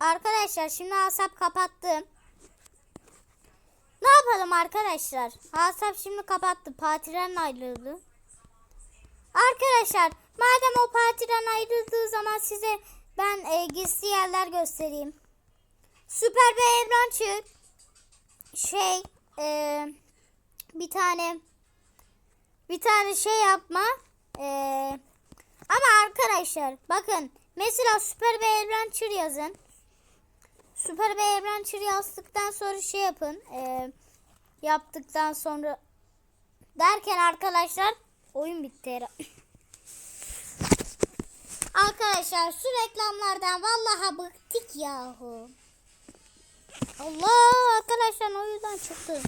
Arkadaşlar şimdi asap kapattım. Ne yapalım arkadaşlar? Asap şimdi kapattı. Partiden ayrıldı. Arkadaşlar madem o partiden ayrıldığı zaman size ben e, gizli yerler göstereyim. Süper bir evren çık. Şey e, bir tane bir tane şey yapma. E, ama arkadaşlar bakın mesela süper bir evren çır yazın. Süper bir evren yazdıktan sonra şey yapın. E, yaptıktan sonra derken arkadaşlar oyun bitti. Arkadaşlar şu reklamlardan vallahi bıktık yahu. Allah arkadaşlar o yüzden çıktı.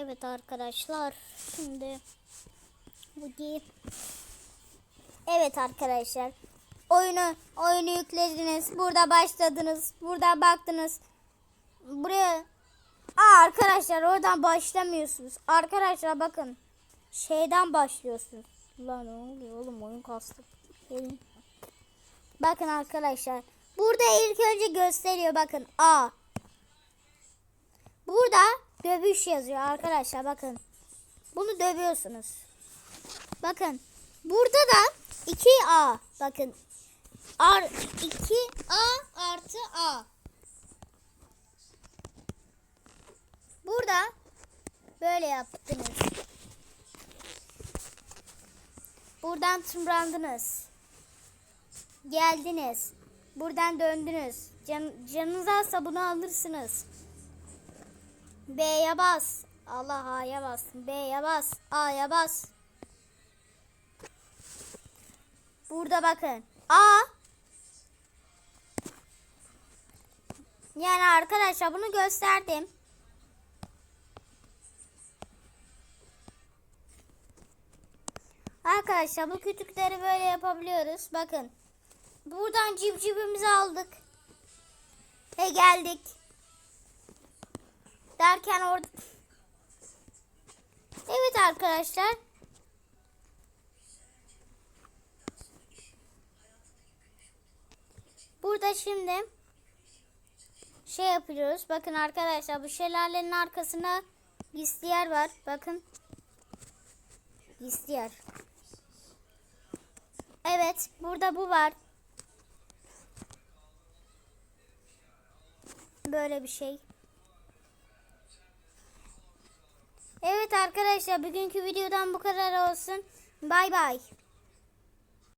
Evet arkadaşlar şimdi bu değil. Evet arkadaşlar. Oyunu oyunu yüklediniz. Burada başladınız. Burada baktınız. Buraya Aa, arkadaşlar oradan başlamıyorsunuz. Arkadaşlar bakın. Şeyden başlıyorsunuz. Lan ne oluyor oğlum oyun kastı. Bakın arkadaşlar. Burada ilk önce gösteriyor bakın. A. Burada dövüş yazıyor arkadaşlar bakın. Bunu dövüyorsunuz. Bakın. Burada da 2A. Bakın. R 2A artı A. Burada böyle yaptınız. Buradan tırmandınız. Geldiniz. Buradan döndünüz. Can, canınız azsa bunu alırsınız. B'ye bas. Allah A'ya bas. B'ye bas. A'ya bas. Burada bakın. A. Yani arkadaşlar bunu gösterdim. Arkadaşlar bu kütükleri böyle yapabiliyoruz. Bakın. Buradan civcivimizi aldık. Ve geldik. Derken orada... Evet arkadaşlar. Burada şimdi şey yapıyoruz. Bakın arkadaşlar bu şelalenin arkasında gizli yer var. Bakın. Gizli yer. Evet. Burada bu var. Böyle bir şey. Arkadaşlar bugünkü videodan bu kadar olsun. Bay bay.